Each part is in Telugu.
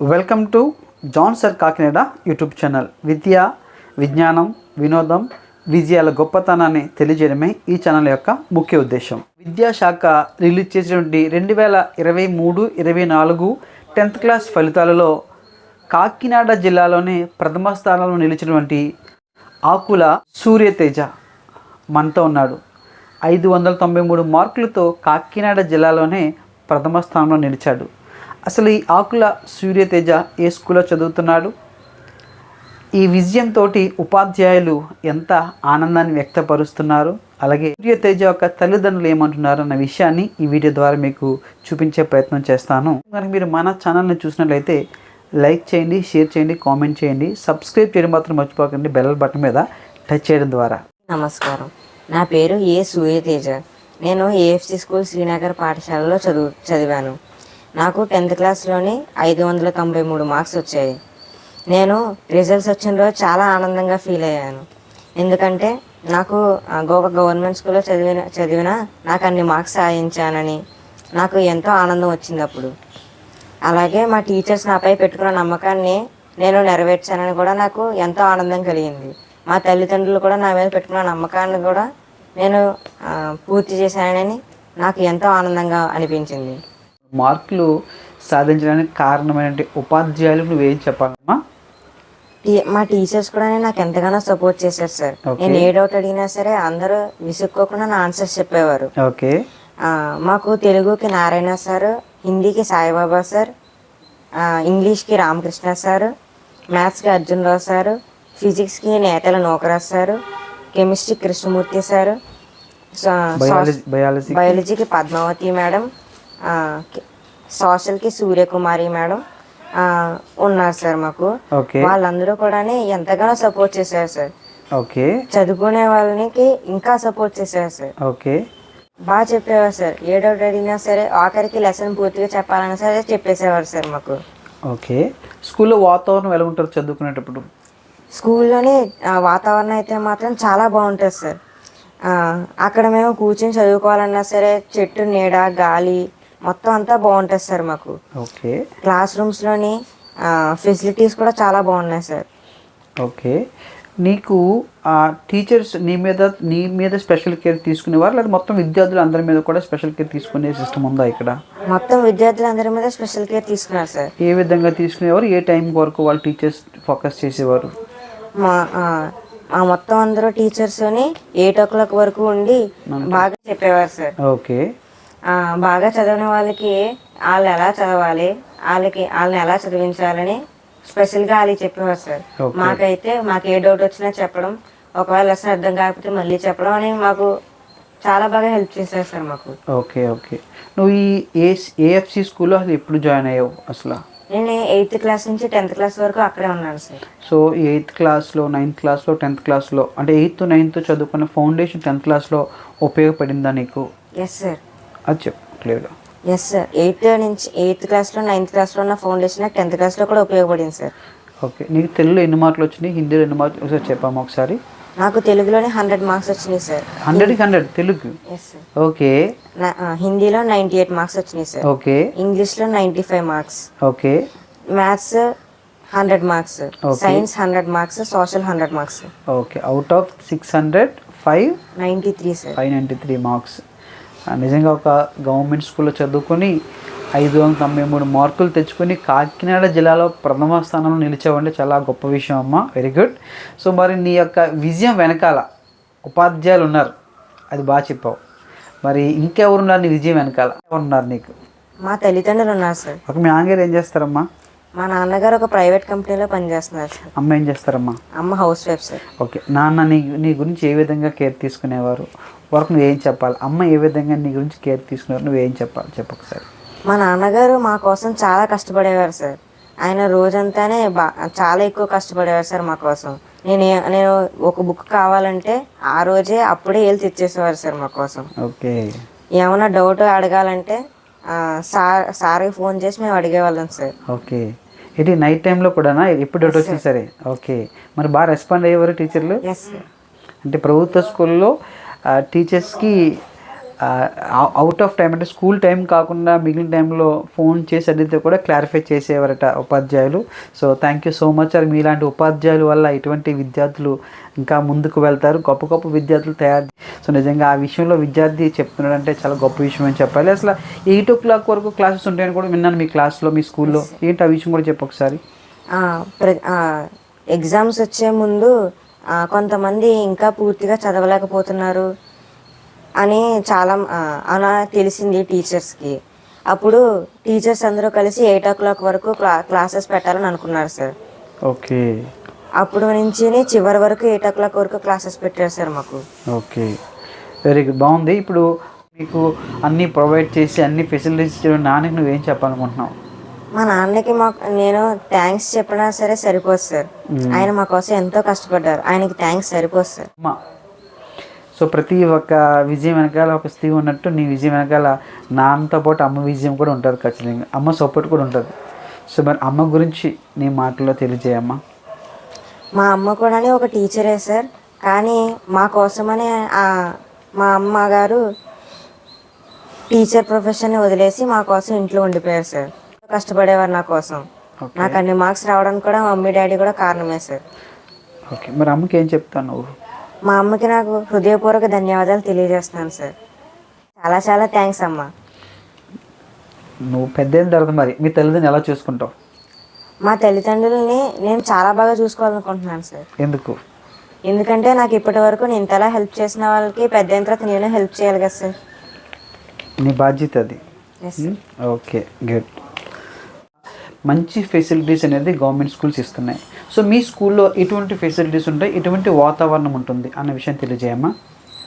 Welcome to John sir Kakinada YouTube channel. విద్య విజ్ఞానం వినోదం విజయాల గొప్పతనాన్ని తెలియజేయడమే ఈ ఛానల్ యొక్క ముఖ్య ఉద్దేశం. విద్యాశాఖ రిలీజ్ చేసినటువంటి రెండు వేల ఇరవై మూడు ఇరవై నాలుగు టెన్త్ క్లాస్ ఫలితాలలో కాకినాడ జిల్లాలోనే ప్రథమ స్థానంలో నిలిచినటువంటి ఆకుల సూర్యతేజ మనతో ఉన్నాడు. ఐదు వందల తొంభై మూడు మార్కులతో కాకినాడ జిల్లాలోనే ప్రథమ స్థానంలో నిలిచాడు. అసలు ఈ ఆకుల సూర్యతేజ ఏ స్కూల్లో చదువుతున్నాడు? ఈ విజయంతో ఉపాధ్యాయులు ఎంత ఆనందాన్ని వ్యక్తపరుస్తున్నారు? అలాగే సూర్యతేజ యొక్క తల్లిదండ్రులు ఏమంటున్నారు అన్న విషయాన్ని ఈ వీడియో ద్వారా మీకు చూపించే ప్రయత్నం చేస్తాను. కనుక మీరు మన ఛానల్ని చూసినట్లయితే లైక్ చేయండి షేర్ చేయండి కామెంట్ చేయండి. సబ్స్క్రైబ్ చేయడం మాత్రం మర్చిపోకండి. బెల్ బటన్ మీద టచ్ చేయడం ద్వారా. నమస్కారం. నా పేరు ఏ సూర్యతేజ. నేను ఏఎఫ్సి స్కూల్ శ్రీనగర్ పాఠశాలలో చదువు చదివాను. నాకు టెన్త్ క్లాస్లోని ఐదు వందల తొంభై మూడు మార్క్స్ వచ్చాయి. నేను రిజల్ట్స్ వచ్చిన రోజు చాలా ఆనందంగా ఫీల్ అయ్యాను. ఎందుకంటే నాకు గోక గవర్నమెంట్ స్కూల్లో చదివిన చదివిన నాకు అన్ని మార్క్స్ సాధించానని నాకు ఎంతో ఆనందం వచ్చింది అప్పుడు. అలాగే మా టీచర్స్ నాపై పెట్టుకున్న నమ్మకాన్ని నేను నెరవేర్చానని కూడా నాకు ఎంతో ఆనందం కలిగింది. మా తల్లిదండ్రులు కూడా నా మీద పెట్టుకున్న నమ్మకాన్ని కూడా నేను పూర్తి చేశానని నాకు ఎంతో ఆనందంగా అనిపించింది. మార్కులు సాధించడానికి కారణమైన ఉపాధ్యాయులు నువ్వేం చెప్పాలమ్మా? మా టీచర్స్ కూడా నాకు ఎంతగానో సపోర్ట్ చేశారు సార్. నేను ఏ డౌట్ అడిగినా సరే అందరూ విసుక్కోకుండా నా ఆన్సర్స్ చెప్పేవారు. ఓకే. మాకు తెలుగుకి నారాయణ సార్ హిందీకి సాయిబాబా సార్ ఇంగ్లీష్కి రామకృష్ణ సార్ మ్యాథ్స్కి అర్జున్ రావు సార్ ఫిజిక్స్కి నేతల నోకరాజ్ sir chemistry Krishnamurthy sir biology biology బయాలజీకి Padmavati madam సోషల్కి సూర్యకుమారి మేడం ఉన్నారు సార్ మాకు. ఓకే. వాళ్ళందరూ కూడా ఎంతగానో సపోర్ట్ చేశారు సార్. ఓకే. చదువుకునే వాళ్ళకి ఇంకా సపోర్ట్ చేశారు సార్. ఓకే. బాగా చెప్పేవారు సార్. ఏ డౌట్ అడిగినా సరే ఆఖరికి లెసన్ పూర్తిగా చెప్పాలన్నా సరే చెప్పేసేవారు సార్ మాకు. ఓకే. స్కూల్లో వాతావరణం ఎలా ఉంటారు చదువుకునేటప్పుడు? స్కూల్లోనే వాతావరణం అయితే మాత్రం చాలా బాగుంటుంది సార్. అక్కడ మేము కూర్చొని చదువుకోవాలన్నా సరే చెట్టు నీడ గాలి మొత్తం అంతా బాగుంటుంది సార్ మాకు. ఓకే. క్లాస్ రూమ్స్లోని ఫెసిలిటీస్ కూడా చాలా బాగున్నాయి సార్. ఓకే. నీకు ఆ టీచర్స్ నీ మీద నీ మీద స్పెషల్ కేర్ తీసుకునేవారు? లేదా మొత్తం విద్యార్థులు అందరి మీద కూడా స్పెషల్ కేర్ తీసుకునే సిస్టమ్ ఉందా ఇక్కడ? మొత్తం విద్యార్థులందరి మీద స్పెషల్ కేర్ తీసుకున్నారు సార్. ఏ విధంగా తీసుకునేవారు? ఏ టైం వరకు వాళ్ళు టీచర్స్ ఫోకస్ చేసేవారు? మా ఆ, మొత్తం అందరూ టీచర్స్ని ఎయిట్ ఓ క్లాక్ వరకు ఉండి బాగా చెప్పేవారు సార్. ఓకే. బాగా చదివిన వాళ్ళకి వాళ్ళు ఎలా చదవాలి? వాళ్ళకి వాళ్ళని ఎలా చదివించాలని స్పెషల్గా వాళ్ళకి చెప్పేవారు సార్. మాకైతే మాకు ఏ డౌట్ వచ్చినా చెప్పడం ఒకవేళ లెసన్ అర్థం కాకపోతే మళ్ళీ చెప్పడం అని మాకు చాలా బాగా హెల్ప్ చేశారు సార్ మాకు. ఓకే ఓకే నువ్వు ఈ ఏ ఏఎఫ్సి స్కూల్లో అసలు ఎప్పుడు జాయిన్ అయ్యావు అసలు? నేను ఎయిత్ క్లాస్ నుంచి టెన్త్ క్లాస్ వరకు అక్కడే ఉన్నాను సార్. సో ఎయిత్ క్లాస్లో నైన్త్ క్లాస్లో టెన్త్ క్లాస్లో అంటే ఎయిత్ నైన్త్ చదువుకున్న ఫౌండేషన్ టెన్త్ క్లాస్లో ఉపయోగపడిందా నీకు? ఎస్ సార్ అది చెప్పు క్లియర్గా ఎస్ సార్ ఎయిత్ నుంచి ఎయిత్ క్లాస్లో నైన్త్ క్లాస్లో ఉన్న ఫౌండేషన్ నాకు టెన్త్ క్లాస్లో కూడా ఉపయోగపడింది సార్ ఓకే నీకు తెలుగులో ఎన్ని మార్కులు వచ్చినాయి? హిందీలో ఎన్ని మార్కులు? ఒకసారి చెప్పాము ఒకసారి. నాకు తెలుగులోనే హండ్రెడ్ మార్క్స్ వచ్చినాయి సార్ హండ్రెడ్కి హండ్రెడ్ తెలుగు? ఓకే హిందీలో నైంటీ ఎయిట్ మార్క్స్ వచ్చినాయి సార్ ఓకే ఇంగ్లీష్లో ninety five marks okay maths hundred marks. Science hundred marks social hundred marks okay out of six hundred five ninety three sir five ninety three marks నిజంగా ఒక గవర్నమెంట్ స్కూల్లో చదువుకొని ఐదు వందల తొంభై మూడు మార్కులు తెచ్చుకొని కాకినాడ జిల్లాలో ప్రథమ స్థానంలో నిలిచావంటే చాలా గొప్ప విషయం అమ్మ. వెరీ గుడ్ సో మరి నీ యొక్క విజయం వెనకాల ఉపాధ్యాయులు ఉన్నారు. అది బాగా చెప్పావు. మరి ఇంకెవరు ఉన్నారు నీ విజయం వెనకాల? ఎవరు ఉన్నారు నీకు? మా తల్లిదండ్రులు ఉన్నారు సార్. ఒక మీ ఆంగారు ఏం చేస్తారమ్మా? మా నాన్నగారు ఒక ప్రైవేట్ కంపెనీలో పనిచేస్తున్నారు సార్. అమ్మ ఏం చేస్తారమ్మా? అమ్మ హౌస్ వైఫ్ సార్. ఓకే. నాన్న నీ నీ గురించి ఏ విధంగా కేర్ తీసుకునేవారు? వరకు నువ్వేం చెప్పాలి? అమ్మ ఏ విధంగా నీ గురించి కేర్ తీసుకునేవారు నువ్వేం చెప్పాలి? చెప్పొకసారి మా నాన్నగారు మా కోసం చాలా కష్టపడేవారు సార్. ఆయన రోజంతానే బా చాలా ఎక్కువ కష్టపడేవారు సార్ మా కోసం. నేను నేను ఒక బుక్ కావాలంటే ఆ రోజే అప్పుడే వెళ్ళి తెచ్చేసేవారు సార్ మా కోసం. ఓకే. ఏమైనా డౌట్ అడగాలంటే సార్ సార్కి ఫోన్ చేసి మేము అడిగేవాళ్ళం సార్. ఓకే. ఏంటి నైట్ టైంలో కూడానా? ఎప్పుడు డౌట్ వచ్చింది సరే. ఓకే. మరి బాగా రెస్పాండ్ అయ్యేవారు టీచర్లు? అంటే ప్రభుత్వ స్కూల్లో టీచర్స్కి అవుట్ ఆఫ్ టైం అంటే స్కూల్ టైం కాకుండా మిగిలిన టైంలో ఫోన్ చేసి అడిగితే కూడా క్లారిఫై చేసేవారట ఉపాధ్యాయులు. So thank you so much. Sir మీలాంటి ఉపాధ్యాయుల వల్ల ఇటువంటి విద్యార్థులు ఇంకా ముందుకు వెళ్తారు. గొప్ప గొప్ప విద్యార్థులు తయారు సో నిజంగా ఆ విషయంలో విద్యార్థి చెప్తున్నాడంటే చాలా గొప్ప విషయం అని చెప్పాలి. అసలు ఎయిట్ ఓ క్లాక్ వరకు క్లాసెస్ ఉంటాయని కూడా విన్నాను మీ క్లాస్లో మీ స్కూల్లో. ఏంటి ఆ విషయం కూడా చెప్పు ఒకసారి. ఎగ్జామ్స్ వచ్చే ముందు కొంతమంది ఇంకా పూర్తిగా చదవలేకపోతున్నారు అని చాలా అలా తెలిసింది టీచర్స్కి. అప్పుడు టీచర్స్ అందరూ కలిసి ఎయిట్ ఓ క్లాక్ వరకు క్లా క్లాసెస్ పెట్టాలని అనుకున్నారు సార్. ఓకే. అప్పుడు నుంచి చివరి వరకు ఎయిట్ ఓ క్లాక్ వరకు క్లాసెస్ పెట్టారు సార్ మాకు. ఓకే. Very good. బాగుంది. ఇప్పుడు మీకు అన్నీ ప్రొవైడ్ చేసి అన్ని ఫెసిలిటీస్ ఇచ్చిన నాన్నకి నువ్వేం చెప్పాలనుకుంటున్నావు? మా నాన్నకి మాకు నేను థ్యాంక్స్ చెప్పినా సరే సరిపోదు సార్. ఆయన మా కోసం ఎంతో కష్టపడ్డారు. ఆయనకి థ్యాంక్స్ సరిపోదు సార్. అమ్మ. సో ప్రతి ఒక్క విజయం వెనకాల ఒక స్త్రీ ఉన్నట్టు నీ విజయం వెనకాల నాన్నతో పాటు అమ్మ విజయం కూడా ఉంటుంది ఖచ్చితంగా. అమ్మ సపోర్ట్ కూడా ఉంటుంది. సో మరి అమ్మ గురించి నీ మాటల్లో తెలియజేయమ్మా. మా అమ్మ కూడా ఒక టీచరే సార్. కానీ మా కోసమనే మా అమ్మగారు టీచర్ ప్రొఫెషన్ని వదిలేసి మా కోసం ఇంట్లో ఉండిపోయారు సార్. కష్టపడేవారు నా కోసం. నాకు అన్ని మార్క్స్ రావడానికి కూడా మమ్మీ డాడీ కూడా కారణమే సార్. ఓకే. మరి అమ్మకి ఏం చెప్తాను నువ్వు? మా అమ్మకి నాకు హృదయపూర్వక ధన్యవాదాలు తెలియజేస్తాను సార్. చాలా చాలా థ్యాంక్స్ అమ్మ. నువ్వు పెద్ద అయిన తర్వాత మరి. మీ తల్లిదండ్రులు ఎలా చూసుకుంటావు? మా తల్లిదండ్రులని నేను చాలా బాగా చూసుకోవాలనుకుంటున్నాను సార్. ఎందుకు? ఎందుకంటే నాకు ఇప్పటి వరకు నేను ఇంతలా హెల్ప్ చేసిన వాళ్ళకి పెద్ద అయిన తర్వాత నేను హెల్ప్ చేయాలి కదా సార్. నీ బాధ్యత అది. ఓకే. గుడ్. మంచి ఫెసిలిటీస్ అనేది గవర్నమెంట్ స్కూల్స్ ఇస్తున్నాయి. సో మీ స్కూల్లో ఎటువంటి ఫెసిలిటీస్ ఉంటాయి? ఎటువంటి వాతావరణం ఉంటుంది? అన్న విషయం తెలియజేయమ్మా.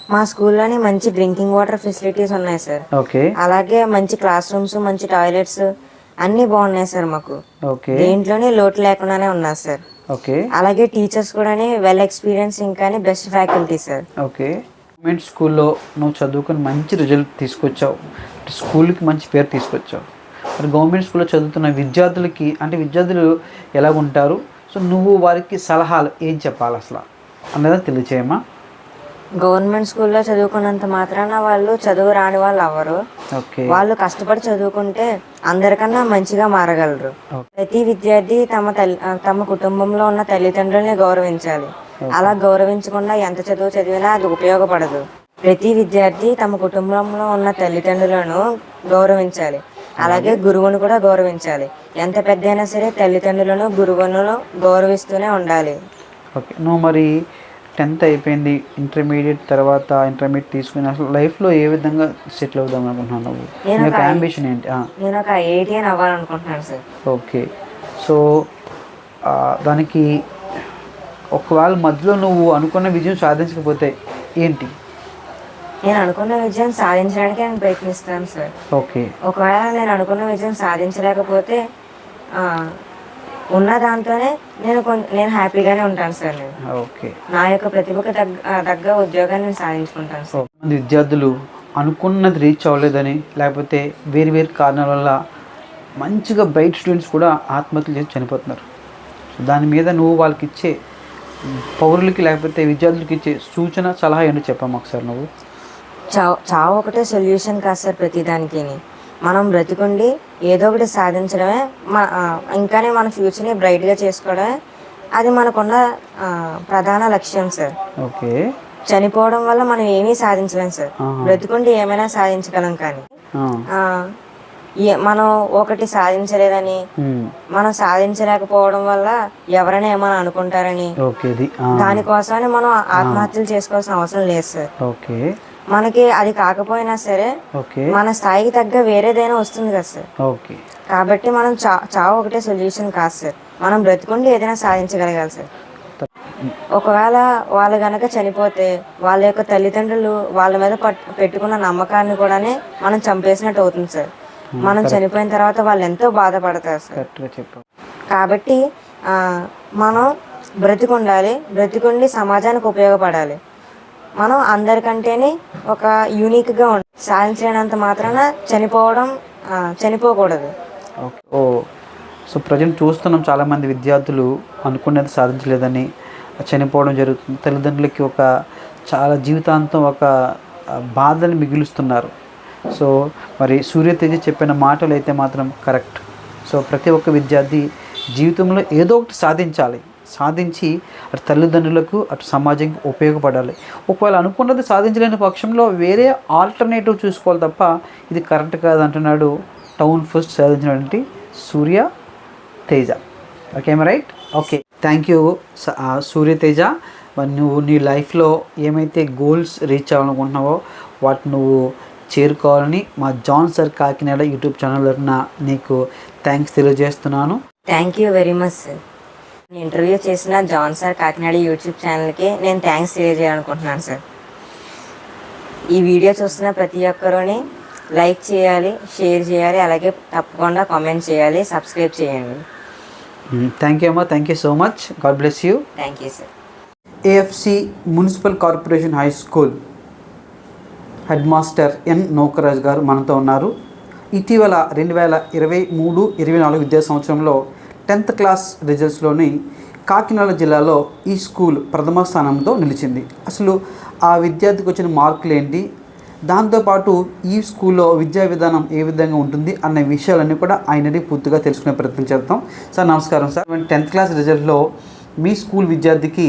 మా స్కూల్లోని మంచి డ్రింకింగ్ వాటర్ ఫెసిలిటీస్ ఉన్నాయి సార్. ఓకే. అలాగే మంచి క్లాస్ రూమ్స్ మంచి టాయిలెట్స్ అన్నీ బాగున్నాయి సార్ మాకు. ఓకే. దేంట్లోనే లోటు లేకుండానే ఉన్నారు సార్. ఓకే. అలాగే టీచర్స్ కూడా వెల్ ఎక్స్పీరియన్స్ ఇంకా best faculty sir. Okay. Government స్కూల్లో నువ్వు చదువుకుని మంచి రిజల్ట్ తీసుకొచ్చావు. స్కూల్కి మంచి పేరు తీసుకొచ్చావు. మరి గవర్నమెంట్ స్కూల్లో చదువుతున్న విద్యార్థులకి అంటే విద్యార్థులు ఎలా ఉంటారు సో నువ్వు వారికి సలహాలు ఏం చెప్పాలి అసలు? అన్నది తెలియచేయమ్మా. గవర్నమెంట్ స్కూల్లో చదువుకున్నంత మాత్రాన వాళ్ళు చదువు రాని వాళ్ళు అవ్వరు. వాళ్ళు కష్టపడి చదువుకుంటే అందరికన్నా మంచిగా మారగలరు. ప్రతి విద్యార్థి తమ తల్లి తమ కుటుంబంలో ఉన్న తల్లిదండ్రుల్ని గౌరవించాలి. అలా గౌరవించకుండా ఎంత చదువు చదివినా అది ఉపయోగపడదు. ప్రతి విద్యార్థి తమ కుటుంబంలో ఉన్న తల్లిదండ్రులను గౌరవించాలి. అలాగే గురువును కూడా గౌరవించాలి. ఎంత పెద్ద అయినా సరే తల్లిదండ్రులను గురువులను గౌరవిస్తూనే ఉండాలి. ఓకే. నువ్వు మరి టెన్త్ అయిపోయింది ఇంటర్మీడియట్ తర్వాత ఇంటర్మీడియట్ తీసుకుని అసలు లైఫ్లో ఏ విధంగా సెటిల్ అవుదాం అనుకుంటున్నావు నువ్వు? యొక్క ఒక- అంబిషన్ ఏంటి? నేను ఒక ఏటీఎన్ అవ్వాలనుకుంటున్నాను సార్. ఓకే. సో దానికి ఒకవేళ మధ్యలో నువ్వు అనుకున్న విజయం సాధించకపోతే ఏంటి? నేను అనుకున్న విజయం సాధించడానికి నేను ప్రయత్నిస్తాను సార్ ఓకే. ఒకవేళ నేను అనుకున్న విజయం సాధించలేకపోతే ఉన్న దాంతోనే నేను నేను హ్యాపీగానే ఉంటాను సార్ నేను ఓకే. నా యొక్క ప్రతిభకు తగ్గ ఆ, తగ్గ ఉద్యోగాన్ని నేను సాధించుకుంటాను సార్ మంది విద్యార్థులు అనుకున్నది రీచ్ అవ్వలేదని లేకపోతే వేరు వేరు కారణాల వల్ల మంచిగా బ్రైట్ స్టూడెంట్స్ కూడా ఆత్మహత్యలు చేసి చనిపోతున్నారు. సో దాని మీద నువ్వు వాళ్ళకి ఇచ్చే పౌరులకి లేకపోతే విద్యార్థులకి ఇచ్చే సూచన సలహా ఏంటో చెప్పాము ఒకసారి నువ్వు. చావు చావు ఒకటే సొల్యూషన్ కాదు సార్ ప్రతిదానికి మనం బ్రతికుండి ఏదో ఒకటి సాధించడమే మా ఆ, ఇంకానే మన ఫ్యూచర్ని బ్రైట్గా చేసుకోవడమే అది మనకున్న ప్రధాన లక్ష్యం సార్. ఓకే. చనిపోవడం వల్ల మనం ఏమీ సాధించలేం సార్. బ్రతికుండి ఏమైనా సాధించగలం కానీ. మనం ఒకటి సాధించలేదని మనం సాధించలేకపోవడం వల్ల ఎవరైనా ఏమైనా అనుకుంటారని. దానికోసమని మనం ఆత్మహత్యలు చేసుకోవాల్సిన అవసరం లేదు సార్. ఓకే. మనకి అది కాకపోయినా సరే మన స్థాయికి తగ్గ వేరేదైనా వస్తుంది కదా సార్. ఓకే. కాబట్టి మనం చా చావు ఒకటే సొల్యూషన్ కాదు సార్. మనం బ్రతికుండి ఏదైనా సాధించగలగాలి సార్. ఒకవేళ వాళ్ళు గనక చనిపోతే వాళ్ళ యొక్క తల్లిదండ్రులు వాళ్ళ మీద పట్- పెట్టుకున్న నమ్మకాన్ని కూడానే మనం చంపేసినట్టు అవుతుంది సార్. మనం చనిపోయిన తర్వాత వాళ్ళు ఎంతో బాధపడతారు సార్. కాబట్టి ఆ, మనం బ్రతికుండాలి బ్రతికుండి సమాజానికి ఉపయోగపడాలి. మనం అందరికంటేనే ఒక యూనిక్గా ఉండాలి సాధించలేనంత మాత్రాన చనిపోవడం చనిపోకూడదు. ఓకే. ఓ సో ప్రజెంట్ చూస్తున్నాం చాలామంది విద్యార్థులు అనుకున్నది సాధించలేదని చనిపోవడం జరుగుతుంది. తల్లిదండ్రులకి ఒక చాలా జీవితాంతం ఒక బాధని మిగులుస్తున్నారు. సో మరి సూర్యతేజ చెప్పిన మాటలు అయితే మాత్రం కరెక్ట్. సో ప్రతి ఒక్క విద్యార్థి జీవితంలో ఏదో ఒకటి సాధించాలి. సాధించి అటు తల్లిదండ్రులకు అటు సమాజంకి ఉపయోగపడాలి. ఒకవేళ అనుకున్నది సాధించలేని పక్షంలో వేరే ఆల్టర్నేటివ్ చూసుకోవాలి తప్ప ఇది కరెక్ట్ కాదు అంటున్నాడు టౌన్ ఫస్ట్ సాధించినటువంటి Surya Teja. Okay right okay thank you Suryateja మరి నువ్వు నీ లైఫ్లో ఏమైతే గోల్స్ రీచ్ అవ్వాలనుకుంటున్నావో వాటి నువ్వు చేరుకోవాలని మా John sir Kakinada YouTube channel తరఫున నీకు థ్యాంక్స్ తెలియజేస్తున్నాను. Thank you very much sir interview చేసిన జాన్ సార్ కాకినాడ యూట్యూబ్ ఛానల్కి నేను థ్యాంక్స్ తెలియజేయాలనుకుంటున్నాను సార్. ఈ వీడియో చూస్తున్న ప్రతి ఒక్కరూని లైక్ చేయాలి షేర్ చేయాలి అలాగే తప్పకుండా కామెంట్ చేయాలి సబ్స్క్రైబ్ చేయండి. థ్యాంక్ యూ అమ్మా. Thank you so much God bless you thank you sir AFC municipal corporation high school head master N Naukaraj గారు మనతో ఉన్నారు. ఇటీవల రెండు వేల ఇరవై మూడు ఇరవై నాలుగు విద్యా సంవత్సరంలో టెన్త్ క్లాస్ రిజల్ట్స్లోని కాకినాడ జిల్లాలో ఈ స్కూల్ ప్రథమ స్థానంతో నిలిచింది. అసలు ఆ విద్యార్థికి వచ్చిన మార్కులు ఏంటి? దాంతోపాటు ఈ స్కూల్లో విద్యా విధానం ఏ విధంగా ఉంటుంది అన్న విషయాలన్నీ కూడా ఆయనని పూర్తిగా తెలుసుకునే ప్రయత్నం చేద్దాం. సార్ నమస్కారం సార్. టెన్త్ క్లాస్ రిజల్ట్లో మీ స్కూల్ విద్యార్థికి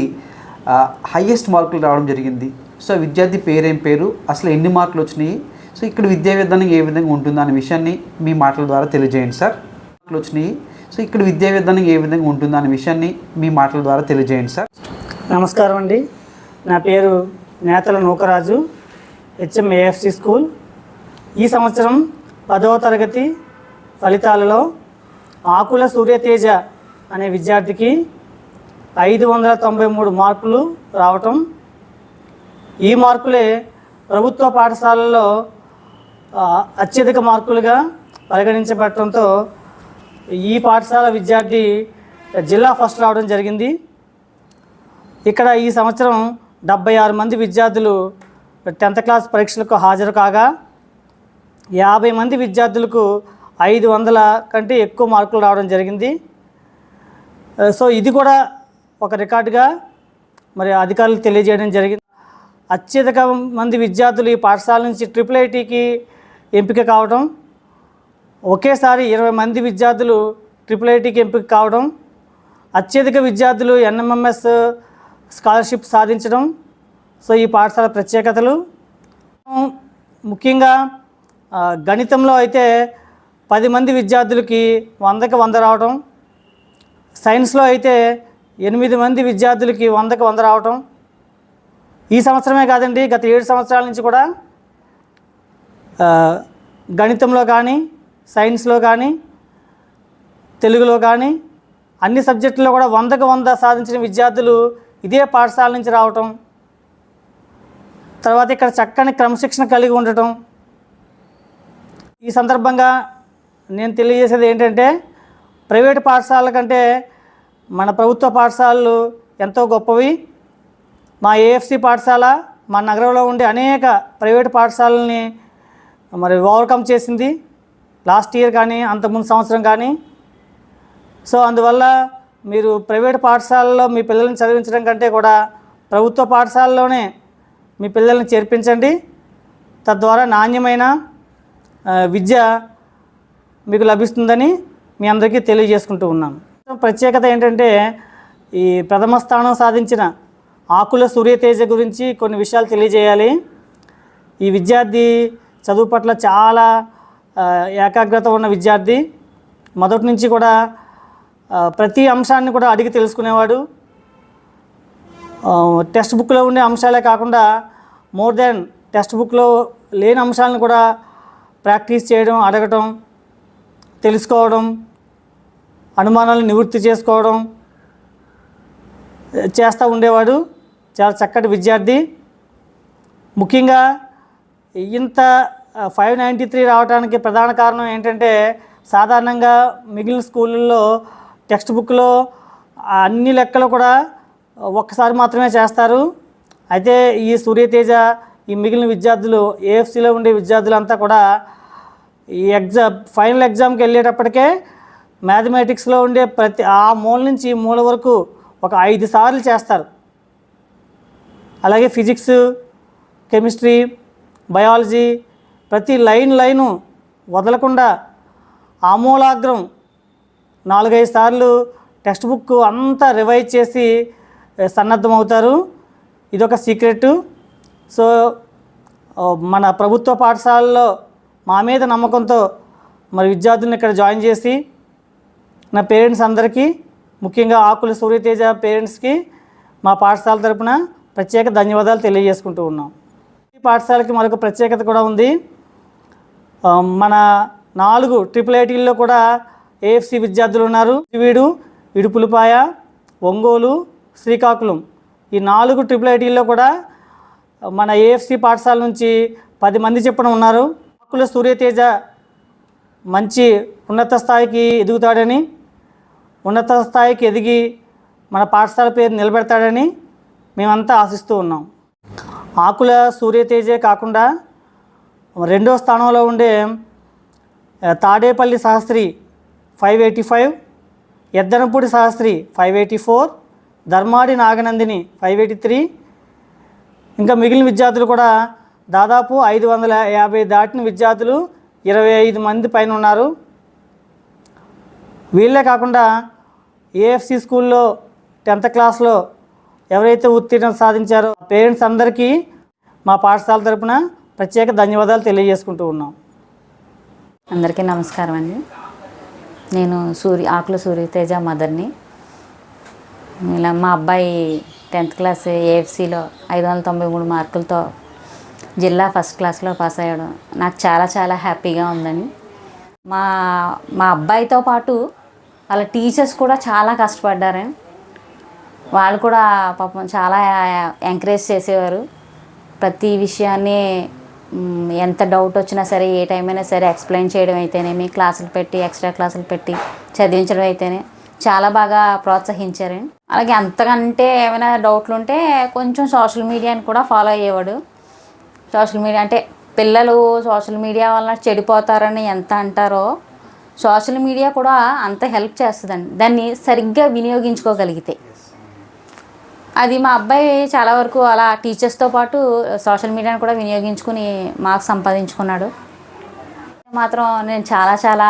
హయ్యెస్ట్ మార్కులు రావడం జరిగింది. సో విద్యార్థి పేరేం పేరు? అసలు ఎన్ని మార్కులు వచ్చినాయి? సో ఇక్కడ విద్యా విధానం ఏ విధంగా ఉంటుంది అనే విషయాన్ని మీ మాటల ద్వారా తెలియజేయండి సార్. మార్కులు వచ్చినాయి. సో ఇక్కడ విద్యా విధానం ఏ విధంగా ఉంటుంది అనే విషయాన్ని మీ మాటల ద్వారా తెలియజేయండి సార్. నమస్కారం అండి. నా పేరు నేతల నూకరాజు హెచ్ఎంఏఎఫ్సి స్కూల్. ఈ సంవత్సరం పదవ తరగతి ఫలితాలలో ఆకుల సూర్యతేజ అనే విద్యార్థికి ఐదు వందల తొంభై మూడు మార్కులు రావటం. ఈ మార్కులే ప్రభుత్వ పాఠశాలల్లో అత్యధిక మార్కులుగా పరిగణించబడటంతో ఈ పాఠశాల విద్యార్థి జిల్లా ఫస్ట్ రావడం జరిగింది. ఇక్కడ ఈ సంవత్సరం డెబ్బై ఆరు మంది విద్యార్థులు టెన్త్ క్లాస్ పరీక్షలకు హాజరు కాగా యాభై మంది విద్యార్థులకు ఐదు వందల కంటే ఎక్కువ మార్కులు రావడం జరిగింది. సో ఇది కూడా ఒక రికార్డుగా మరి అధికారులు తెలియజేయడం జరిగింది. అత్యధిక మంది విద్యార్థులు ఈ పాఠశాల నుంచి ట్రిపుల్ ఐటీకి ఎంపిక కావడం ఒకేసారి ఇరవై మంది విద్యార్థులు ట్రిపుల్ ఐటీకి ఎంపిక కావడం అత్యధిక విద్యార్థులు ఎన్ఎంఎంఎస్ స్కాలర్షిప్ సాధించడం సో ఈ పాఠశాల ప్రత్యేకతలు. ముఖ్యంగా గణితంలో అయితే పది మంది విద్యార్థులకి వందకి వంద రావడం సైన్స్లో అయితే ఎనిమిది మంది విద్యార్థులకి వందకి వంద రావటం. ఈ సంవత్సరమే కాదండి గత ఏడు సంవత్సరాల నుంచి కూడా గణితంలో కానీ సైన్స్లో కానీ తెలుగులో కానీ అన్ని సబ్జెక్టుల్లో కూడా వందకు వంద సాధించిన విద్యార్థులు ఇదే పాఠశాల నుంచి రావటం తర్వాత ఇక్కడ చక్కని క్రమశిక్షణ కలిగి ఉండటం. ఈ సందర్భంగా నేను తెలియజేసేది ఏంటంటే ప్రైవేట్ పాఠశాలల కంటే మన ప్రభుత్వ పాఠశాలలు ఎంతో గొప్పవి. మా ఏఎఫ్సి పాఠశాల మా నగరంలో ఉండే అనేక ప్రైవేట్ పాఠశాలని మరి ఓవర్కమ్ చేసింది. లాస్ట్ ఇయర్ కానీ అంతకుముందు సంవత్సరం కానీ. సో అందువల్ల మీరు ప్రైవేట్ పాఠశాలలో మీ పిల్లల్ని చదివించడం కంటే కూడా ప్రభుత్వ పాఠశాలలోనే మీ పిల్లల్ని చేర్పించండి. తద్వారా నాణ్యమైన విద్య మీకు లభిస్తుందని మీ అందరికీ తెలియజేసుకుంటూ ఉన్నాను. ప్రత్యేకత ఏంటంటే ఈ ప్రథమ స్థానం సాధించిన ఆకుల సూర్యతేజ గురించి కొన్ని విషయాలు తెలియజేయాలి. ఈ విద్యార్థి చదువు పట్ల చాలా ఏకాగ్రత ఉన్న విద్యార్థి మొదటి నుంచి కూడా ప్రతి అంశాన్ని కూడా అడిగి తెలుసుకునేవాడు. టెక్స్ట్ బుక్లో ఉండే అంశాలే కాకుండా మోర్ దెన్ టెక్స్ట్ బుక్లో లేని అంశాలను కూడా ప్రాక్టీస్ చేయడం అడగటం తెలుసుకోవడం అనుమానాలను నివృత్తి చేసుకోవడం చేస్తూ ఉండేవాడు. చాలా చక్కటి విద్యార్థి. ముఖ్యంగా ఇంత ఫైవ్ నైంటీ త్రీ రావడానికి ప్రధాన కారణం ఏంటంటే సాధారణంగా మిగిలిన స్కూళ్ళల్లో టెక్స్ట్ బుక్లో అన్ని లెక్కలు కూడా ఒక్కసారి మాత్రమే చేస్తారు. అయితే ఈ సూర్యతేజ ఈ మిగిలిన విద్యార్థులు ఏఎఫ్సిలో ఉండే విద్యార్థులంతా కూడా ఈ ఎగ్జామ్ ఫైనల్ ఎగ్జామ్కి వెళ్ళేటప్పటికే మ్యాథమెటిక్స్లో ఉండే ప్రతి ఆ మూల నుంచి ఈ మూల వరకు ఒక ఐదు సార్లు చేస్తారు. అలాగే ఫిజిక్స్ కెమిస్ట్రీ బయాలజీ ప్రతి లైన్ లైను వదలకుండా ఆమూలాగ్రం నాలుగైదు సార్లు టెక్స్ట్ బుక్ అంతా రివైజ్ చేసి ఏ, సన్నద్ధమవుతారు. ఇదొక సీక్రెట్. సో మన ప్రభుత్వ పాఠశాలలో మా మీద నమ్మకంతో మరి విద్యార్థులను ఇక్కడ జాయిన్ చేసి నా పేరెంట్స్ అందరికీ ముఖ్యంగా ఆకుల సూర్యతేజ పేరెంట్స్కి మా పాఠశాల తరపున ప్రత్యేక ధన్యవాదాలు తెలియజేసుకుంటూ ఉన్నాం. ఈ పాఠశాలకి మరొక ప్రత్యేకత కూడా ఉంది. మన నాలుగు ట్రిపుల్ ఐటీల్లో కూడా ఏఎఫ్సి విద్యార్థులు ఉన్నారు. వీడు ఇడుపులపాయ ఒంగోలు శ్రీకాకుళం. ఈ నాలుగు ట్రిపుల్ ఐటీల్లో కూడా మన ఏఎఫ్సి పాఠశాల నుంచి పది మంది చెప్పడం ఉన్నారు. ఆకుల సూర్యతేజ మంచి ఉన్నత స్థాయికి ఎదుగుతాడని ఉన్నత స్థాయికి ఎదిగి మన పాఠశాల పేరు నిలబెడతాడని మేమంతా ఆశిస్తూ ఉన్నాం. ఆకుల సూర్యతేజే కాకుండా రెండో స్థానంలో ఉండే Tadepalli Sastri five eighty five Yeddanapudi Sastri five eighty four Dharmadi Naganandini five eighty three ఇంకా మిగిలిన విద్యార్థులు కూడా దాదాపు ఐదు వందల యాభై దాటిన విద్యార్థులు ఇరవై ఐదు మంది పైన ఉన్నారు. వీళ్ళే కాకుండా ఏఎఫ్సి స్కూల్లో టెన్త్ క్లాస్లో ఎవరైతే ఉత్తీర్ణం సాధించారో పేరెంట్స్ అందరికీ మా పాఠశాల తరపున ప్రత్యేక ధన్యవాదాలు తెలియజేసుకుంటూ ఉన్నాం. అందరికీ నమస్కారం అండి. నేను సూర్య ఆకుల సూర్యతేజ మదర్ని. ఇలా మా అబ్బాయి టెన్త్ క్లాస్ ఏఎఫ్సిలో ఐదు వందల తొంభై మూడు మార్కులతో జిల్లా ఫస్ట్ క్లాస్లో పాస్ అయ్యాడు. నాకు చాలా చాలా హ్యాపీగా ఉందని. మా మా అబ్బాయితో పాటు వాళ్ళ టీచర్స్ కూడా చాలా కష్టపడ్డారు. వాళ్ళు కూడా పాపం చాలా ఎంకరేజ్ చేసేవారు. ప్రతి విషయాన్ని ఎంత డౌట్ వచ్చినా సరే ఏ టైం అయినా సరే ఎక్స్ప్లెయిన్ చేయడం అయితేనేమి క్లాసులు పెట్టి ఎక్స్ట్రా క్లాసులు పెట్టి చదివించడం అయితేనే చాలా బాగా ప్రోత్సహించారండి అలాగే అంతకంటే ఏమైనా డౌట్లు ఉంటే కొంచెం సోషల్ మీడియాని కూడా ఫాలో అయ్యేవాడు. సోషల్ మీడియా అంటే పిల్లలు సోషల్ మీడియా వల్ల చెడిపోతారని ఎంత అంటారో సోషల్ మీడియా కూడా అంత హెల్ప్ చేస్తుందండి. దాన్ని సరిగ్గా వినియోగించుకోగలిగితే. అది మా అబ్బాయి చాలా వరకు అలా టీచర్స్తో పాటు సోషల్ మీడియాని కూడా వినియోగించుకుని మార్క్స్ సంపాదించుకున్నాడు. మాత్రం నేను చాలా చాలా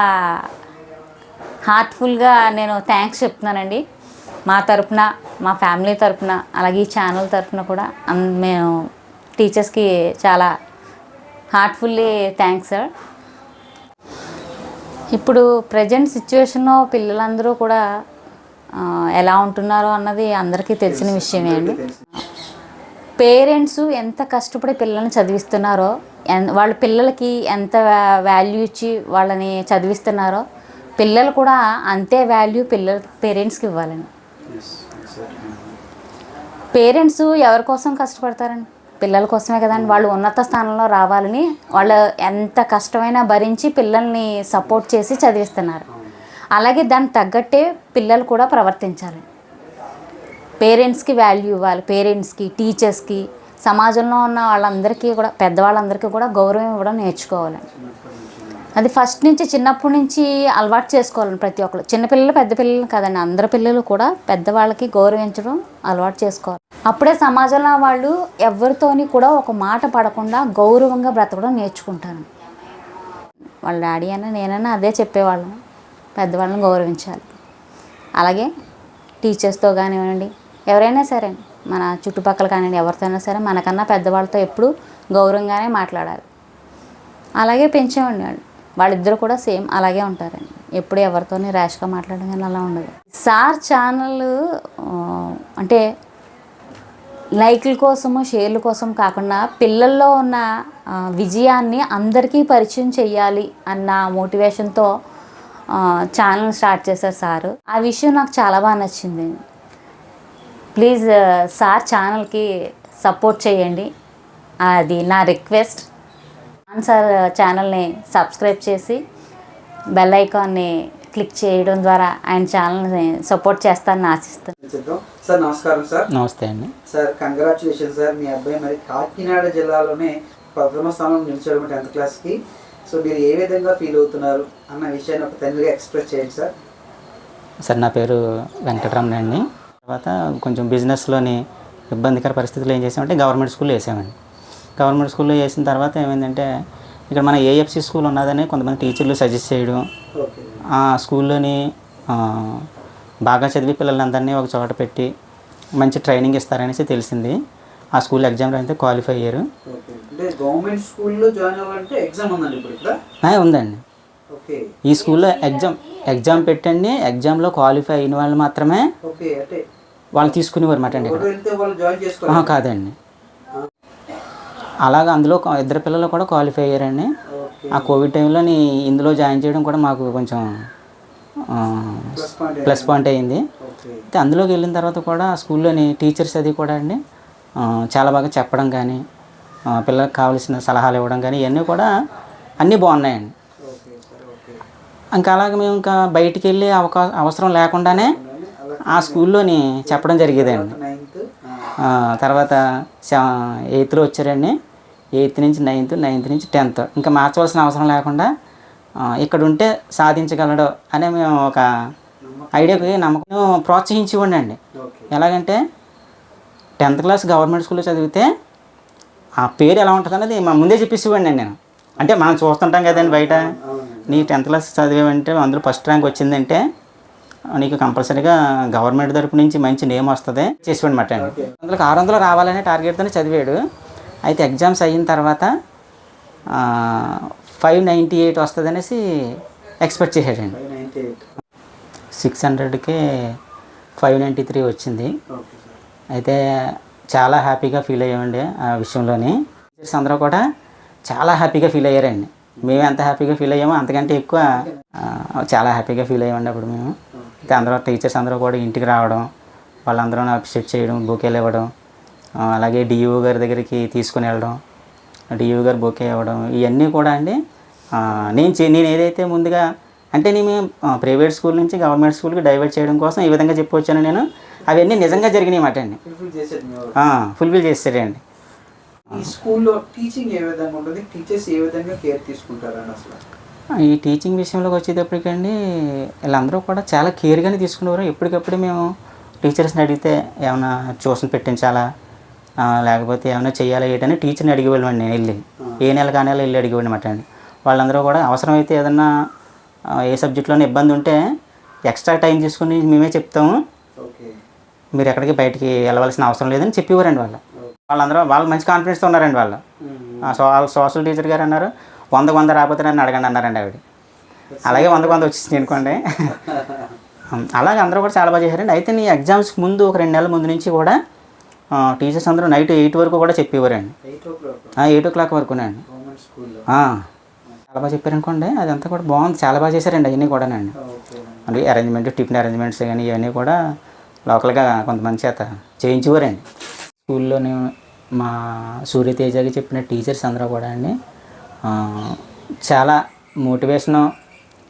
హార్ట్ఫుల్గా నేను థ్యాంక్స్ చెప్తున్నానండి. మా తరపున మా ఫ్యామిలీ తరపున అలాగే ఈ ఛానల్ తరపున కూడా అన్- మేము టీచర్స్కి చాలా హార్ట్ఫుల్లీ థ్యాంక్స్ సార్ ఇప్పుడు ప్రజెంట్ సిచ్యువేషన్లో పిల్లలందరూ కూడా ఎలా ఉంటున్నారో అన్నది అందరికీ తెలిసిన విషయమే అండి. పేరెంట్స్ ఎంత కష్టపడి పిల్లల్ని చదివిస్తున్నారో ఎన్ వాళ్ళ పిల్లలకి ఎంత వాల్యూ ఇచ్చి వాళ్ళని చదివిస్తున్నారో పిల్లలు కూడా అంతే వాల్యూ పిల్లల పేరెంట్స్కి ఇవ్వాలండి. పేరెంట్స్ ఎవరి కోసం కష్టపడతారండి? పిల్లల కోసమే కదండి. వాళ్ళు ఉన్నత స్థానంలో రావాలని వాళ్ళు ఎంత కష్టమైనా భరించి పిల్లల్ని సపోర్ట్ చేసి చదివిస్తున్నారు. అలాగే దానికి తగ్గట్టే పిల్లలు కూడా ప్రవర్తించాలి. పేరెంట్స్కి వాల్యూ ఇవ్వాలి పేరెంట్స్కి టీచర్స్కి సమాజంలో ఉన్న వాళ్ళందరికీ కూడా పెద్దవాళ్ళందరికీ కూడా గౌరవం ఇవ్వడం నేర్చుకోవాలి. అది ఫస్ట్ నుంచి చిన్నప్పటి నుంచి అలవాటు చేసుకోవాలని ప్రతి ఒక్కరు చిన్నపిల్లలు పెద్ద పిల్లలు కదండి అందరి పిల్లలు కూడా పెద్దవాళ్ళకి గౌరవించడం అలవాటు చేసుకోవాలి. అప్పుడే సమాజంలో వాళ్ళు ఎవరితోని కూడా ఒక మాట పడకుండా గౌరవంగా బ్రతకడం నేర్చుకుంటారు. వాళ్ళ డాడీ అయినా నేనైనా అదే చెప్పేవాళ్ళం. పెద్దవాళ్ళని గౌరవించాలి. అలాగే టీచర్స్తో కానివ్వండి ఎవరైనా సరే మన చుట్టుపక్కల కానివ్వండి ఎవరితోనైనా సరే మనకన్నా పెద్దవాళ్ళతో ఎప్పుడు గౌరవంగానే మాట్లాడాలి. అలాగే పెంచేవాడిని వాళ్ళు వాళ్ళిద్దరు కూడా సేమ్ అలాగే ఉంటారండి. ఎప్పుడు ఎవరితోని ర్యాష్గా మాట్లాడడం కానీ అలా ఉండదు. సార్ ఛానల్ అంటే లైక్ల కోసము షేర్ల కోసం కాకుండా పిల్లల్లో ఉన్న విజయాన్ని అందరికీ పరిచయం చేయాలి అన్న మోటివేషన్తో ఛానల్ స్టార్ట్ చేశారు సారు. ఆ విషయం నాకు చాలా బాగా నచ్చింది. ప్లీజ్ సార్ ఛానల్కి సపోర్ట్ చేయండి. అది నా రిక్వెస్ట్ సార్ ఛానల్ని సబ్స్క్రైబ్ చేసి బెల్ ఐకాన్ని క్లిక్ చేయడం ద్వారా ఆయన ఛానల్ని సపోర్ట్ చేస్తానని ఆశిస్తున్నాను. చెప్తాం సార్ నమస్కారం సార్. నమస్తే అండి. Sir congratulation sir. మీ అబ్బాయి మరి కాకినాడ జిల్లాలోనే ప్రథమ స్థానం నిలిచాడు టెన్త్ క్లాస్కి సో మీరు ఏ విధంగా ఫీల్ అవుతున్నారు అన్న విషయాన్ని ఒక తండ్రిగా ఎక్స్ప్రెస్ చేయండి సార్. సార్ నా పేరు వెంకటరమణ అండి తర్వాత కొంచెం బిజినెస్లోని ఇబ్బందికర పరిస్థితులు ఏం చేసామంటే గవర్నమెంట్ స్కూల్ వేసామండి. గవర్నమెంట్ స్కూల్లో వేసిన తర్వాత ఏమైందంటే ఇక్కడ మన ఏఎఫ్సి స్కూల్ ఉన్నదని కొంతమంది టీచర్లు సజెస్ట్ చేయడం ఆ స్కూల్లోని బాగా చదివి పిల్లలందరినీ ఒక చోట పెట్టి మంచి ట్రైనింగ్ ఇస్తారనేసి తెలిసింది. ఆ స్కూల్ ఎగ్జామ్లో అయితే క్వాలిఫై అయ్యారు. ఓకే. అంటే గవర్నమెంట్ స్కూల్లో జాయిన్ అవ్వాలంటే ఎగ్జామ్ ఉందండి ఇప్పుడు ఈ స్కూల్లో ఎగ్జామ్ ఎగ్జామ్ పెట్టండి ఎగ్జామ్లో క్వాలిఫై అయిన వాళ్ళు మాత్రమే వాళ్ళు తీసుకునేవారు మాట అండి కాదండి. అలాగా అందులో ఇద్దరు పిల్లలు కూడా క్వాలిఫై అయ్యారండి. ఆ కోవిడ్ టైంలో ఇందులో జాయిన్ చేయడం కూడా మాకు కొంచెం ప్లస్ పాయింట్ అయింది. అయితే అందులోకి వెళ్ళిన తర్వాత కూడా ఆ స్కూల్లోని టీచర్స్ అది కూడా అండి చాలా బాగా చెప్పడం కానీ పిల్లలకు కావాల్సిన సలహాలు ఇవ్వడం కానీ ఇవన్నీ కూడా అన్నీ బాగున్నాయండి. ఇంకా అలాగే మేము ఇంకా బయటికి వెళ్ళే అవకాశం అవసరం లేకుండానే ఆ స్కూల్లోని చెప్పడం జరిగేదండి. తర్వాత ఎయిత్లో వచ్చారండి. ఎయిత్ నుంచి నైన్త్ నైన్త్ నుంచి టెన్త్. ఇంకా మార్చవలసిన అవసరం లేకుండా ఇక్కడ ఉంటే సాధించగలడు అనే మేము ఒక ఐడియాకి నమ్మకం. ప్రోత్సహించేవాడిని అండి ఓకే. ఎలాగంటే టెన్త్ క్లాస్ గవర్నమెంట్ స్కూల్లో చదివితే ఆ పేరు ఎలా ఉంటుంది అనేది మా ముందే చెప్పేసేవాడిని నేను. అంటే మనం చూస్తుంటాం కదండి బయట. నీ టెన్త్ క్లాస్ చదివావంటే అందులో ఫస్ట్ ర్యాంక్ వచ్చిందంటే నీకు కంపల్సరీగా గవర్నమెంట్ తరపు నుంచి మంచి నేమ్ వస్తుంది చేసేవాడు మాట అండి అందులోకి ఆరు వందలు రావాలనే టార్గెట్తోనే చదివాడు. అయితే ఎగ్జామ్స్ అయిన తర్వాత ఫైవ్ నైంటీ ఎయిట్ వస్తుంది అనేసి ఎక్స్పెక్ట్ చేశాడండి. సిక్స్ హండ్రెడ్కి ఫైవ్ నైంటీ త్రీ వచ్చింది. అయితే చాలా హ్యాపీగా ఫీల్ అయ్యామండి ఆ విషయంలోని. టీచర్స్ అందరూ కూడా చాలా హ్యాపీగా ఫీల్ అయ్యారండి. మేము ఎంత హ్యాపీగా ఫీల్ అయ్యామో అంతకంటే ఎక్కువ చాలా హ్యాపీగా ఫీల్ అయ్యామండి అప్పుడు మేము. అయితే అందరూ టీచర్స్ అందరూ కూడా ఇంటికి రావడం వాళ్ళందరూ అప్సెట్ చేయడం బొకేలు ఇవ్వడం అలాగే డియూ గారి దగ్గరికి తీసుకుని వెళ్ళడం డియూ గారు బొకే ఇవ్వడం ఇవన్నీ కూడా అండి నేను చే నేను ఏదైతే ముందుగా అంటే నేను ప్రైవేట్ స్కూల్ నుంచి గవర్నమెంట్ స్కూల్కి డైవర్ట్ చేయడం కోసం ఈ విధంగా చెప్పొచ్చాను నేను అవన్నీ నిజంగా జరిగినాయి మాట అండి. ఫుల్ఫిల్ చేస్తారండి ఈ స్కూల్లో టీచింగ్ ఏ విధంగా ఉంటుంది? టీచర్స్ ఏ విధంగా కేర్ తీసుకుంటారని అసలు? ఈ టీచింగ్ విషయంలోకి వచ్చేటప్పటికండి వీళ్ళందరూ కూడా చాలా కేర్గానే తీసుకునేవారు. ఎప్పటికప్పుడు మేము టీచర్స్ని అడిగితే ఏమైనా ట్యూషన్ పెట్టించాలా? లేకపోతే ఏమైనా చేయాలా? ఏంటని టీచర్ని అడిగేవాళ్ళం అండి నేను వెళ్ళి ఏ నెల కానీ వెళ్ళి అడిగేవాడిని అనమాట అండి. వాళ్ళందరూ కూడా అవసరమైతే ఏదన్నా ఏ సబ్జెక్ట్లోనే ఇబ్బంది ఉంటే ఎక్స్ట్రా టైం తీసుకుని మేమే చెప్తాము. మీరు ఎక్కడికి బయటికి వెళ్ళవలసిన అవసరం లేదని చెప్పేవారండి వాళ్ళు. వాళ్ళందరూ వాళ్ళు మంచి కాన్ఫిడెన్స్తో ఉన్నారండి వాళ్ళు. సో వాళ్ళ సోషల్ టీచర్ గారు అన్నారు వందకు వంద రాకపోతే నన్ను అడగండి అన్నారండి ఆవిడ. అలాగే వందకు వంద వచ్చింది అనుకోండి. అలాగే అందరూ కూడా చాలా బాగా చేశారండి. అయితే నీ ఎగ్జామ్స్కి ముందు ఒక రెండు నెలల ముందు నుంచి కూడా టీచర్స్ అందరూ నైట్ ఎయిట్ వరకు కూడా చెప్పేవారండి. ఎయిట్ ఓ క్లాక్. వరకునండి చాలా బాగా చెప్పారనుకోండి అదంతా కూడా బాగుంది. చాలా బాగా చేశారండి అవన్నీ కూడానండి. అంటే అరేంజ్మెంట్ టిఫిన్ అరేంజ్మెంట్స్ కానీ ఇవన్నీ కూడా లోకల్గా కొంతమంది చేత చేయించేవారండి. స్కూల్లోనే మా సూర్యతేజకి చెప్పిన టీచర్స్ అందరూ కూడా అండి చాలా మోటివేషను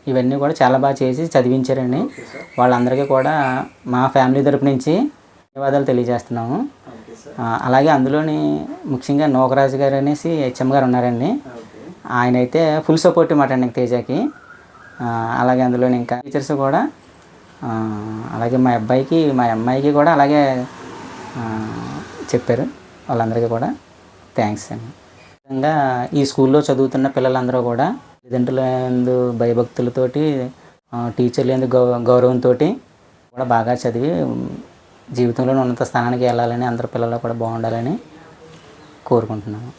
ఇవన్నీ కూడా చాలా బాగా చేసి చదివించారండి. వాళ్ళందరికీ కూడా మా ఫ్యామిలీ తరపు నుంచి ధన్యవాదాలు తెలియజేస్తున్నాము. అలాగే అందులోని ముఖ్యంగా నోకరాజు గారు అనేసి హెచ్ఎం గారు ఉన్నారండి. ఆయన అయితే ఫుల్ సపోర్ట్ మాట అండి తేజకి. అలాగే అందులోని ఇంకా టీచర్స్ కూడా అలాగే మా అబ్బాయికి మా అమ్మాయికి కూడా అలాగే చెప్పారు. వాళ్ళందరికీ కూడా థ్యాంక్స్ అండి. విధంగా ఈ స్కూల్లో చదువుతున్న పిల్లలందరూ కూడా తల్లిదండ్రుల భయభక్తులతోటి ఆ, టీచర్ల గౌ గౌరవంతో కూడా బాగా చదివి జీవితంలోని జీవితంలో ఉన్నత స్థానానికి వెళ్ళాలని అందరు పిల్లలు కూడా బాగుండాలని కోరుకుంటున్నాను